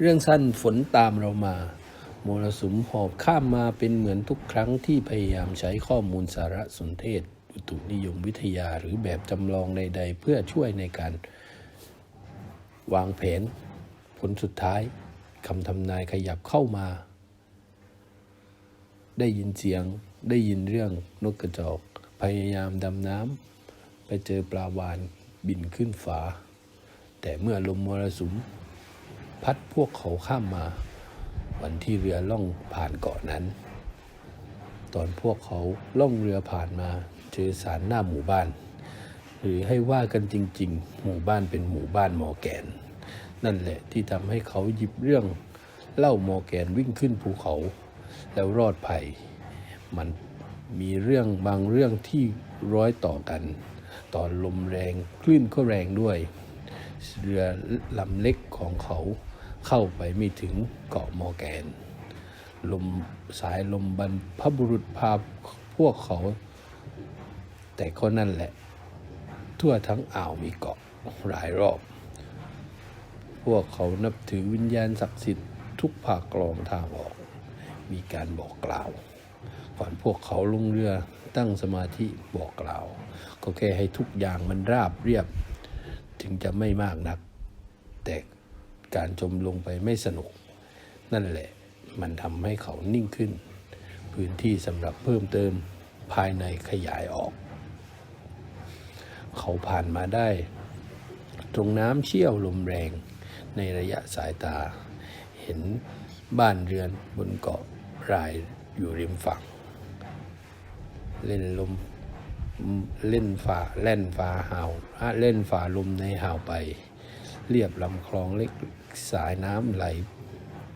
เรื่องสั้นฝนตามเรามา มรสุมหอบข้ามมาเป็นเหมือนทุกครั้งที่พยายามใช้ข้อมูลสารสนเทศ อุตุนิยมวิทยาหรือแบบจำลองใด ๆ เพื่อช่วยในการ วางแผน ผลสุดท้ายคำทำนายขยับเข้ามา ได้ยินเสียงได้ยินเรื่องนกกระจอก พยายามดำน้ำไปเจอปลาวานบินขึ้นฟ้าแต่เมื่อลมมรสุม พัดพวกเขาข้ามมา วันที่เรือล่องผ่านเกาะนั้น ตอนพวกเขาล่องเรือผ่านมา เจอสารหน้าหมู่บ้าน หรือให้ว่ากันจริง ๆ หมู่บ้านเป็นหมู่บ้านมอแกน นั่นแหละที่ทำให้เขาหยิบเรื่องเล่ามอแกนวิ่งขึ้นภูเขา แล้วรอดภัย มันมีเรื่องบางเรื่องที่ร้อยต่อกัน ตอนลมแรงคลื่นก็แรงด้วย เรือลำเล็กของเขา เข้าไปไม่ถึงเกาะมอแกน ลมสายลมบรรพบุรุษพาพวกเขา แต่ก็นั่นแหละ ทั่วทั้งอ่าวมีเกาะหลายรอบ พวกเขานับถือวิญญาณศักดิ์สิทธิ์ทุกภาคกลองทางออก มีการบอกกล่าว ก่อนพวกเขาลงเรือตั้งสมาธิบอกกล่าว ก็แค่ให้ทุกอย่างมันราบเรียบ ถึงจะไม่มากนัก แต่ การจมลงไปไม่สนุก นั่นแหละมันทำให้เขานิ่งขึ้น พื้นที่สำหรับเพิ่มเติมภายในขยายออก เขาผ่านมาได้ ตรงน้ำเชี่ยวลมแรงในระยะสายตา เห็นบ้านเรือนบนเกาะรายอยู่ริมฝั่ง เล่นลมเล่นฝ่าแล่นฝ่าหาวเล่นฝ่าลมในหาวไป เรียบลำคลองเล็กสายน้ำไหล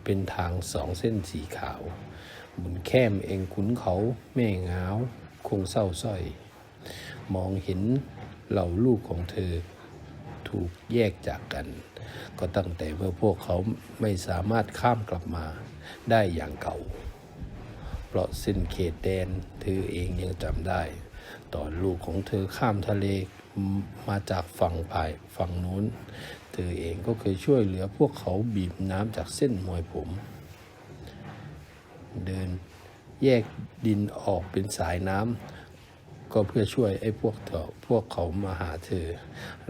เป็นทางสองเส้นสีขาวหมุนแค้มเองขุนเขาแม่งาว คงเศร้าสร้อย มองเห็นเหล่าลูกของเธอ ถูกแยกจากกัน ก็ตั้งแต่เมื่อพวกเขาไม่สามารถข้ามกลับมาได้อย่างเก่า เพราะเส้นเขตแดนเธอเองยังจำได้ ตอนลูกของเธอข้ามทะเล มาจากฝั่งภายฝั่งนู้น เธอเองก็เคยช่วยเหลือพวกเขาบีบน้ำจากเส้นมวยผม เดินแยกดินออกเป็นสายน้ำก็เพื่อช่วยไอ้พวกเถาพวกเขามาหาเธอ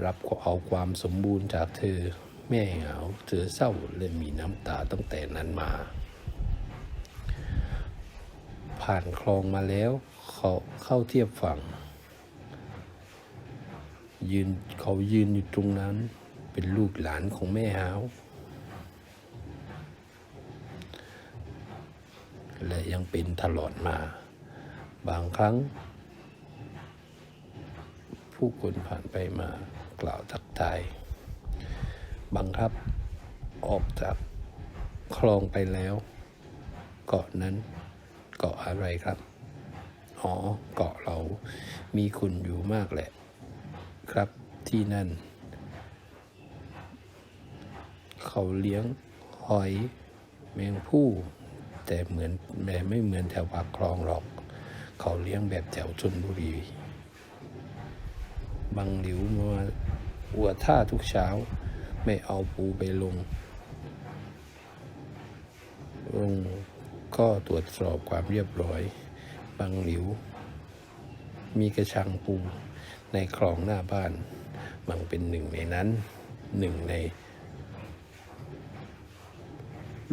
รับเอาความสมบูรณ์จากเธอ แม่เหงาเธอเศร้าและมีน้ำตาตั้งแต่นั้นมา ผ่านคลองมาแล้วเขาเข้าเทียบฝั่ง ยืนเขายืนอยู่ตรงนั้น เป็นลูกหลานของแม่หาวและยังเป็นตลอดมา บางครั้ง ผู้คนผ่านไปมากล่าวทักทาย บังคับออกจากคลองไปแล้วเกาะนั้นเกาะอะไรครับ อ๋อ เกาะเรามีคุณอยู่มากแหละ ครับที่นั่น เขาเลี้ยงหอยแมงผู้ แต่เหมือนแม่ไม่เหมือนแถวปากคลองหรอก เขาเลี้ยงแบบแถวชนบุรี บางหลิวมาอัวท่าทุกเช้า ไม่เอาปูไปลงลงก็ตรวจสอบความเรียบร้อย บางหลิว มีกระชังปู ในคลองหน้าบ้านบางเป็นหนึ่งในนั้นหนึ่งใน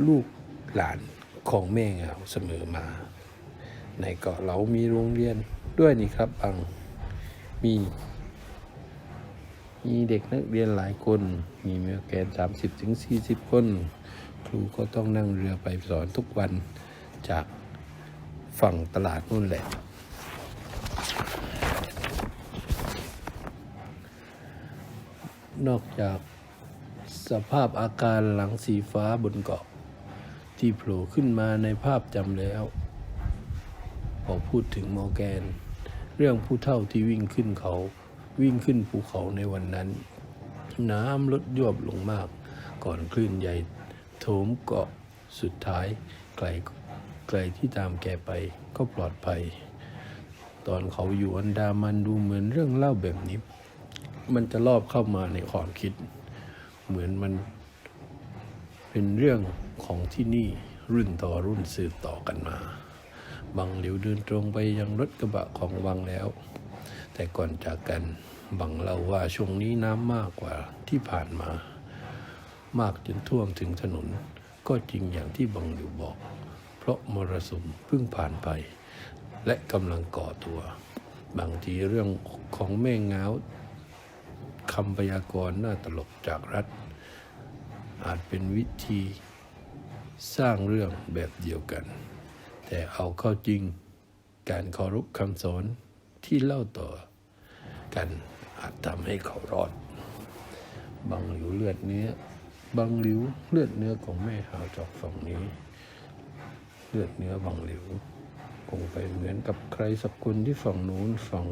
ลูกหลานของแม่เงาเสมอมา ในเกาะเรามีโรงเรียนด้วยนี่ครับบางมี มีเด็กนักเรียนหลายคน มีเมื่อแกนสามสิบถึงสี่สิบคน ครูก็ต้องนั่งเรือไปสอนทุกวันจากฝั่งตลาดนู่นแหละ นอกจากสภาพอาการหลังสีฟ้าบนเกาะ ที่โผล่ขึ้นมาในภาพจำแล้วพอพูดถึงมอแกน เรื่องผู้เฒ่าที่วิ่งขึ้นเขาวิ่งขึ้นภูเขาในวันนั้น น้ำลดยวบลงมาก ก่อนคลื่นใหญ่โถมเกาะสุดท้ายไกลไกลที่ตามแกไปก็ปลอดภัย ตอนเขาอยู่อันดามันดูเหมือนเรื่องเล่าแบบนี้ มันจะรอบเข้ามาในความคิด เหมือนมันเป็นเรื่องของที่นี่รุ่นต่อรุ่นสืบต่อกันมาบังเหลิวเดินตรงไปยังรถกระบะของบังแล้ว แต่ก่อนจากกันบังเล่าว่าช่วงนี้น้ำมากกว่าที่ผ่านมา มากจนท่วมถึงถนน ก็จริงอย่างที่บังหลิวบอก เพราะมรสุมเพิ่งผ่านไป และกำลังก่อตัว บางทีเรื่องของแม่งา คำพยากรณ์น่าตลกจากรัฐ อาจเป็นวิธีสร้างเรื่องแบบเดียวกัน แต่เอาเข้าจริงการเคารพคำสอนที่เล่าต่อกันอาจทำให้เขารอด บางหลิวเลือดเนื้อบางหลิวเลือดเนื้อของแม่หาวจากฝั่งนี้ เลือดเนื้อบางหลิวคงไปเหมือนกับใครสักคนที่ฝั่งนู้นฝั่ง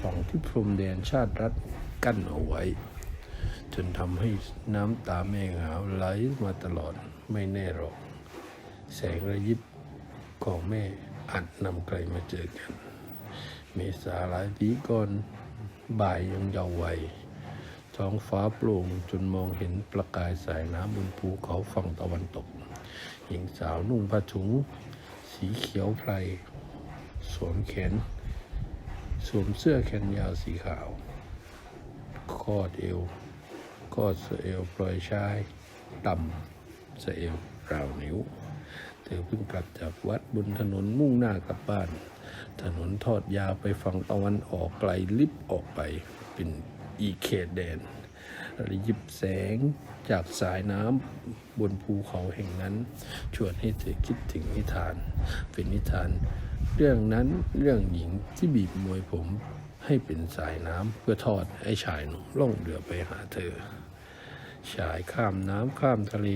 ฝั่งที่พรมแดนชาติรัฐกั้นเอาไว้ จนทำให้น้ำตาแม่งาวไหลมาตลอดไม่แน่หรอก แสงระยิบของแม่อาจนำใครมาเจอกัน เมษาหลายปีก่อนบ่ายยังเยาว์วัยท้องฟ้าโปร่งจนมองเห็นประกายสายน้ำบนภูเขาฝั่งตะวันตก หญิงสาวนุ่งผ้าถุง สีเขียวไพรสวมแขน สวมเสื้อแขนยาวสีขาว คอดเอว คอดสะเอวปล่อยชายต่ำสะเอวราวนิ้ว เธอเพิ่งกลับจากวัดบนถนนมุ่งหน้ากลับบ้าน ถนนทอดยาวไปฝั่งตะวันออกไกลลิบออกไปเป็นอีเขตแดนระยิบแสงจากสายน้ำบนภูเขาแห่งนั้น ชวนให้เธอคิดถึงนิทาน เป็นนิทาน เรื่องนั้นเรื่องหญิงที่บีบมวยผมให้เป็นสายน้ำเพื่อทอดให้ชายหนุ่มล่องเรือไปหาเธอ ชายข้ามน้ำข้ามทะเล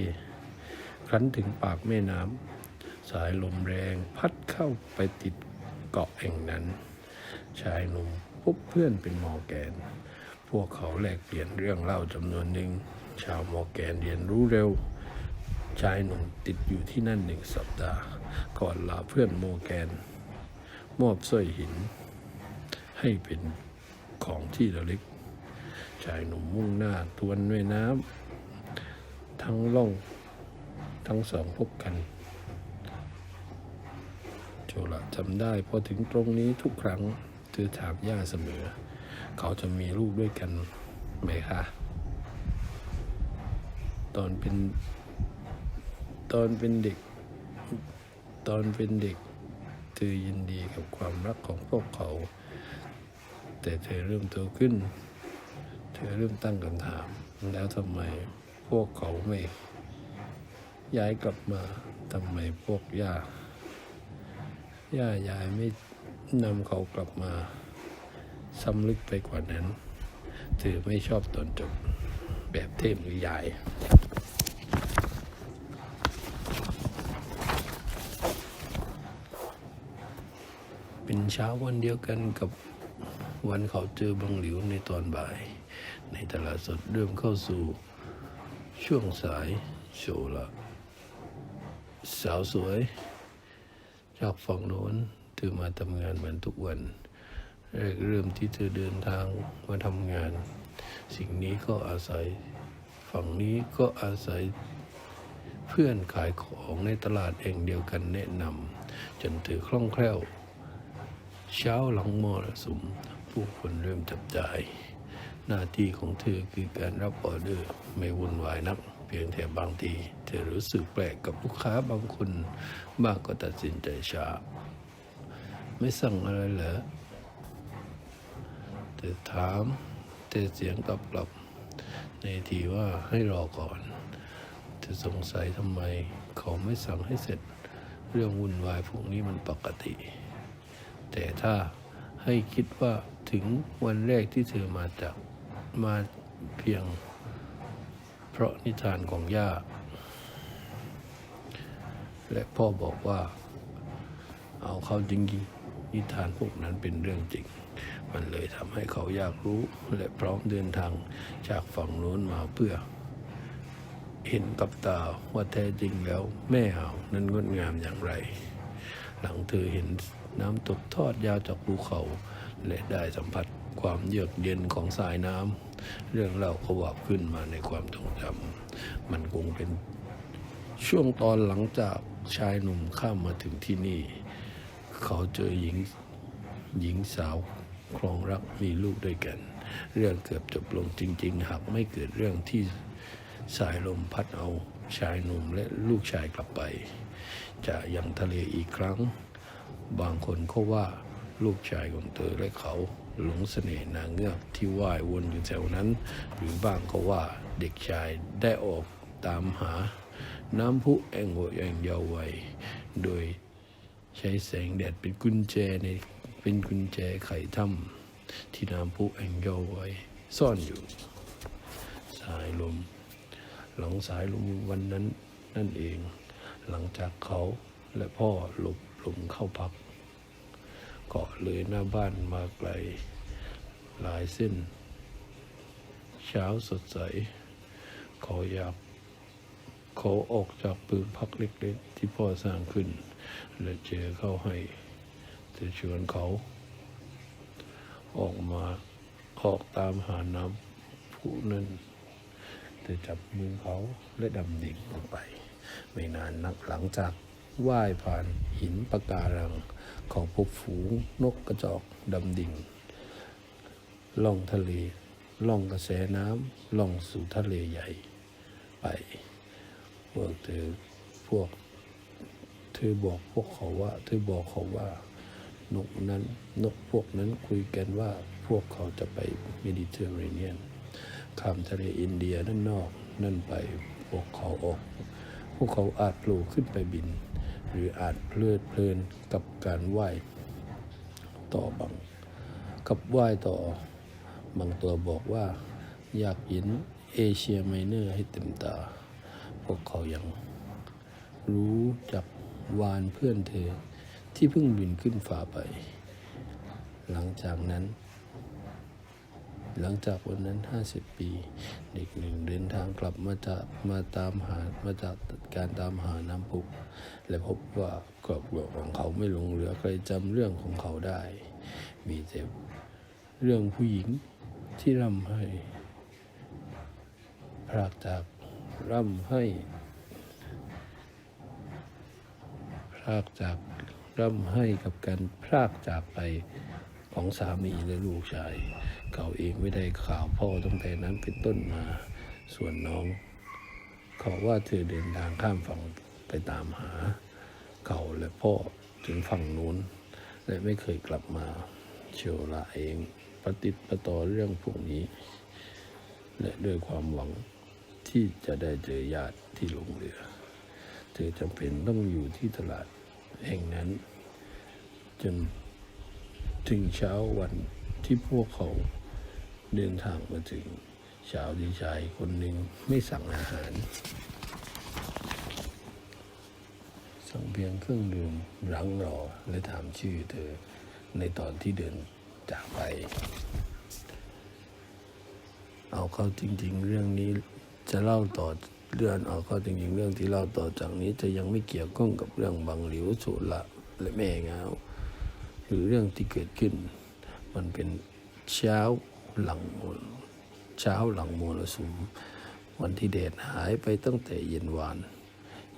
ครั้นถึงปากแม่น้ำสายลมแรงพัดเข้าไปติดเกาะแห่งนั้น ชายหนุ่มพบเพื่อนเป็นมอแกน พวกเขาแลกเปลี่ยนเรื่องเล่าจำนวนหนึ่ง ชาวมอแกนเรียนรู้เร็ว ชายหนุ่มติดอยู่ที่นั่นหนึ่งสัปดาห์ ก่อนลาเพื่อนโมแกน มอบสร้อยหิน ให้เป็นของที่ระลึกชายหนุ่มมุ่งหน้าทวนแม่น้ำทั้งล่องทั้งสองพบกัน โจละจำได้พอถึงตรงนี้ทุกครั้งเธอถามย่าเสมอ เขาจะมีลูกด้วยกันไหมคะตอนเป็นตอนเป็นเด็ก ตอนเป็นเด็ก เธอยินดีกับความรักของพวกเขา แต่เธอเริ่มโตขึ้น เธอเริ่มตั้งคำถาม แล้วทำไมพวกเขาไม่ ย้ายกลับมาทำไมพวกย่า ย่ายายไม่นำเขากลับมาซ้ำลึกไปกว่านั้น เธอไม่ชอบตอนจบแบบเทพหรือยาย เป็นเช้าวันเดียวกันกับวันเขาเจอบังหลิวในตอนบ่าย ในตลาดสดเริ่มเข้าสู่ช่วงสายโชว์ละสาวสวย จากฝั่งโน้นเธอมาทำงานเหมือนทุกวันแรกเริ่มที่เธอเดินทางมาทำงาน สิ่งนี้ก็อาศัยฝั่งนี้ก็อาศัยเพื่อนขายของในตลาดแห่งเดียวกันแนะนำจนเธอคล่องแคล่ว เช้าหลังมรสุม ผู้คนเริ่มจับจ่าย หน้าที่ของเธอคือการรับออเดอร์ไม่วุ่นวายนัก เพียงแต่บางที เธอรู้สึกแปลกกับลูกค้าบางคนบ้างก็ตัดสินใจช้า ไม่สั่งอะไรเหรอเธอถามแต่เสียงตอบกลับ ในทีว่าให้รอก่อนเธอสงสัยทำไมเขาไม่สั่งให้เสร็จ เรื่องวุ่นวายพวกนี้มันปกติ แต่ถ้าให้คิดว่าถึงวันแรกที่เธอมาจากมาเพียง เพราะนิทานของย่า และพ่อบอกว่า เอาเขาจริงๆนิทานพวกนั้นเป็นเรื่องจริง มันเลยทำให้เขาอยากรู้และพร้อมเดินทางจากฝั่งโน้นมาเพื่อ เห็นกับตาว่าแท้จริงแล้ว แม่เหานั้นงดงามอย่างไร หลังเธอเห็นน้ำตกทอดยาวจากภูเขา และได้สัมผัสความเยือกเย็นของสายน้ำเรื่องเล่าก็วบขึ้นมาในความทรงจำมันคงเป็นช่วงตอนหลังจากชายหนุ่มข้ามมาถึงที่นี่ เขาเจอหญิงหญิงสาวครองรักมีลูกด้วยกัน เรื่องเกือบจบลงจริง ๆ หากไม่เกิดเรื่องที่สายลมพัดเอาชายหนุ่มและลูกชายกลับไป จะยังทะเลอีกครั้ง บางคนเขาว่าลูกชายของเธอและเขาหลงเสน่ห์นางเงือกที่ว่ายวนอยู่แถวนั้น หรือบางก็ว่าเด็กชายได้ออกตามหา น้ำพุแองโหแองเยาววัยโดยใช้แสงแดดเป็นกุญแจในเป็นกุญแจไขถ้ำที่น้ำพุแองเยาววัยซ่อนอยู่ สายลม หลังสายลมวันนั้นนั่นเอง หลังจากเขาและพ่อหลบหลุมเข้าพัก เกาะเลยหน้าบ้านมาไกลหลายเส้น เช้าสดใสขาอยากเขาออกจากปืนพักเล็กๆ ที่พ่อสร้างขึ้น และเจอเข้าให้จะชวนเขา ออกมาออกตามหาน้ำผู้นั้นจะจับมือเขาและดำดิ่งลงไป ไม่นานนักหลังจากว่ายผ่านหินปะการัง ของพบฝูงนกกระจอกดำดิ่ง ล่องทะเล ล่องกระแสน้ำล่องสู่ทะเลใหญ่ไปพวกเธอพวก เธอบอกพวกเขาว่า เธอบอกเขาว่า นกนั้นนกพวกนั้นคุยกันว่าพวกเขาจะไปเมดิเตอร์เรเนียนข้ามทะเลอินเดียนั่นนอกนั่นไปพวกเขาออก พวกเขาอาจโผล่ขึ้นไปบิน หรืออาจเพลิดเพลินกับการว่ายต่อบางกับว่ายต่อบางตัวบอกว่าอยากเห็นเอเชียไมเนอร์ให้เต็มตา พวกเขายังรู้จักวานเพื่อนเธอที่เพิ่งบินขึ้นฟ้าไป หลังจากนั้น หลังจากวันนั้น 50 ปี เด็กหนึ่งเดินทางกลับมาจากมาตามหามาจากการตามหาน้ำพุและพบว่าครอบครัวของเขาไม่หลงเหลือใครจำเรื่องของเขาได้ มีแต่เรื่องผู้หญิงที่ร่ำให้พรากจากร่ำให้พรากจากร่ำให้กับการพรากจากไป ของสามีและลูกชาย เขาเองไม่ได้ข่าวพ่อตั้งแต่นั้นเป็นต้นมา ส่วนน้อง เขาว่าเธอเดินทางข้ามฝั่งไปตามหา เขาและพ่อถึงฝั่งนู้น และไม่เคยกลับมาเชวลาเองปฏิประต่อเรื่องพวกนี้ และด้วยความหวังที่จะได้เจอญาติที่ลงเรือ เธอจำเป็นต้องอยู่ที่ตลาดแห่งนั้น จน ถึงเช้าวันที่พวกเขาเดินทางมาถึงช้าดีชายคนหนึ่งไม่สั่งอาหาร สั่งเพียงเครื่องดื่มรังรอและถามชื่อเธอในตอนที่เดินจากไป เอาเข้าจริง ๆ เรื่องนี้จะเล่าต่อเรื่องเอาเข้าจริง ๆ เรื่องที่เล่าต่อจากนี้จะยังไม่เกี่ยวข้องกับเรื่องบางหลิวสุละและแม่เงา หรือเรื่องที่เกิดขึ้น มันเป็นเช้าหลังเช้าหลังมรสุม วันที่แดดหายไปตั้งแต่เย็นวาน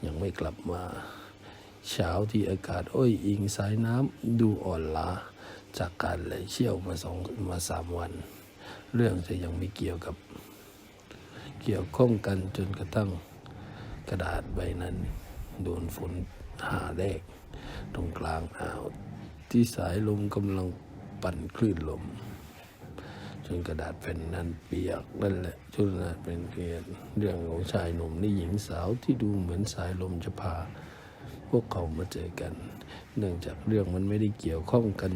ยังไม่กลับมา เช้าที่อากาศอ้อยอิงสายน้ำดูอ่อนล้าจากการไหลเชี่ยวมาสองมาสามวัน เรื่องจะยังไม่เกี่ยวกับ เกี่ยวข้องกันจนกระทั่งกระดาษใบนั้น โดนฝนหาแรกตรงกลางอ่าว ที่สายลมกำลังปั่นคลื่นลม จนกระดาษแผ่นนั้นเปียกนั่นแหละจนกระดาษเป็นเกลียนเรื่องของชายหนุ่มและหญิงสาวที่ดูเหมือนสายลมจะพา พวกเขามาเจอกัน เนื่องจากเรื่องมันไม่ได้เกี่ยวข้องกัน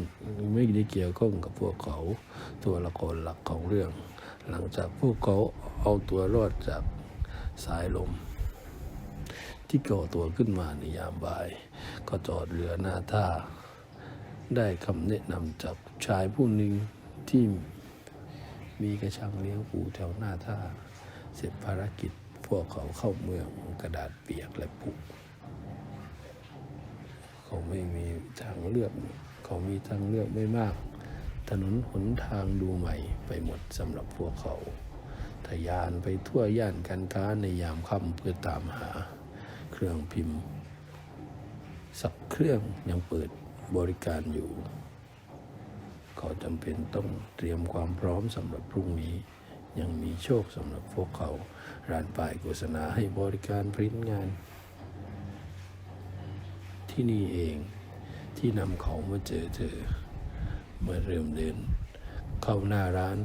ไม่ได้เกี่ยวข้องกับพวกเขาตัวละครหลักของเรื่อง หลังจากพวกเขาเอาตัวรอดจากสายลมที่ก่อตัวขึ้นมาในยามบ่าย ก็จอดเรือหน้าท่า ได้คำแนะนำจากชายผู้หนึ่งที่มีกระชังเลี้ยงปูแถวหน้าท่า เสร็จภารกิจพวกเขาเข้าเมืองกระดาษเปียกและผุเขาไม่มีทางเลือก เขามีทางเลือกไม่มาก ถนนหนทางดูใหม่ไปหมดสำหรับพวกเขาถ้ายานไปทั่วย่านการค้าในยามค่ำเพื่อตามหา เครื่องพิมพ์ สักเครื่องยังเปิด บริการอยู่ เขาจำเป็นต้องเตรียมความพร้อมสำหรับพรุ่งนี้ ยังมีโชคสำหรับพวกเขา ร้านป้ายโฆษณาให้บริการพริ้นงาน ที่นี่เองที่นำเขามาเจอเธอ เมื่อเริ่มเดิน เข้าหน้าร้าน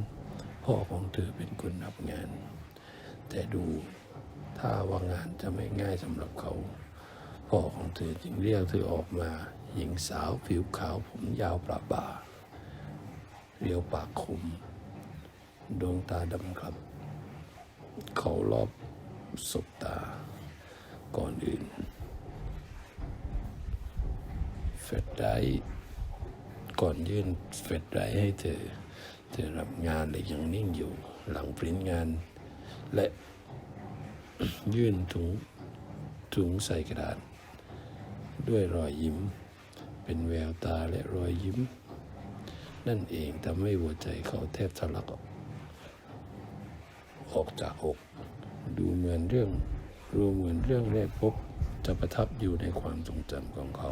พ่อของเธอเป็นคนรับงาน แต่ดูถ้าว่างานจะไม่ง่ายสำหรับเขา พ่อของเธอจึงเรียกเธอออกมา หญิงสาวผิวขาวผมยาวประบ่า เรียวปากคม ดวงตาดำครับ เขารอบสบตา ก่อนอื่นเฟดไดก่อนยื่นเฟดไดให้เธอ เธอรับงานเลยยังนิ่งอยู่ หลังปริ้นงาน และยื่นถุงถุงใส่กระดาษ ด้วยรอยยิ้ม เป็นแววตาและรอยยิ้ม นั่นเองทำให้หัวใจเขาแทบทะลักออกออกจากอก ดูเหมือนเรื่องดูเหมือนเรื่องแรกพบจะประทับอยู่ในความทรงจำของเขา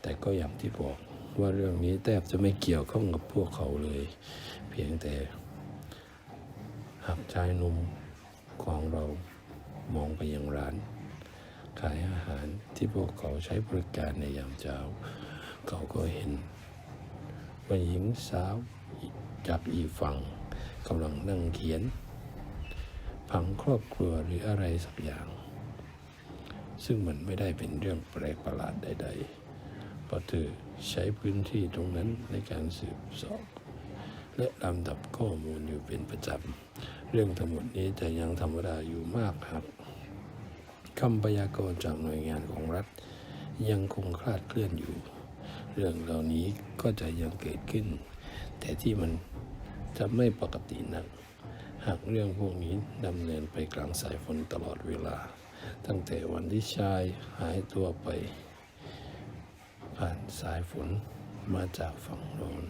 แต่ก็อย่างที่บอกว่าเรื่องนี้แทบจะไม่เกี่ยวข้องกับพวกเขาเลย เพียงแต่หากชายหนุ่มของเรามองไปยังร้าน ขายอาหารที่พวกเขาใช้บริการในยามเช้า เขาก็เห็นว่าหญิงสาวจากอีฝั่งกำลังนั่งเขียน ผังครอบครัวหรืออะไรสักอย่าง ซึ่งมันไม่ได้เป็นเรื่องแปลกประหลาดใด ๆ เพราะเธอใช้พื้นที่ตรงนั้นในการสืบสอบและลำดับข้อมูลอยู่เป็นประจำ เรื่องทั้งหมดนี้จะยังธรรมดาอยู่มากครับ คำพยากรณ์จากหน่วยงานของรัฐ ยังคงคลาดเคลื่อนอยู่ เรื่องเหล่านี้ก็จะยังเกิดขึ้น แต่ที่มันจะไม่ปกตินัก หากเรื่องพวกนี้ดำเนินไปกลางสายฝนตลอดเวลา ตั้งแต่วันที่ชายหายตัวไป ผ่านสายฝนมาจากฝั่งโน้น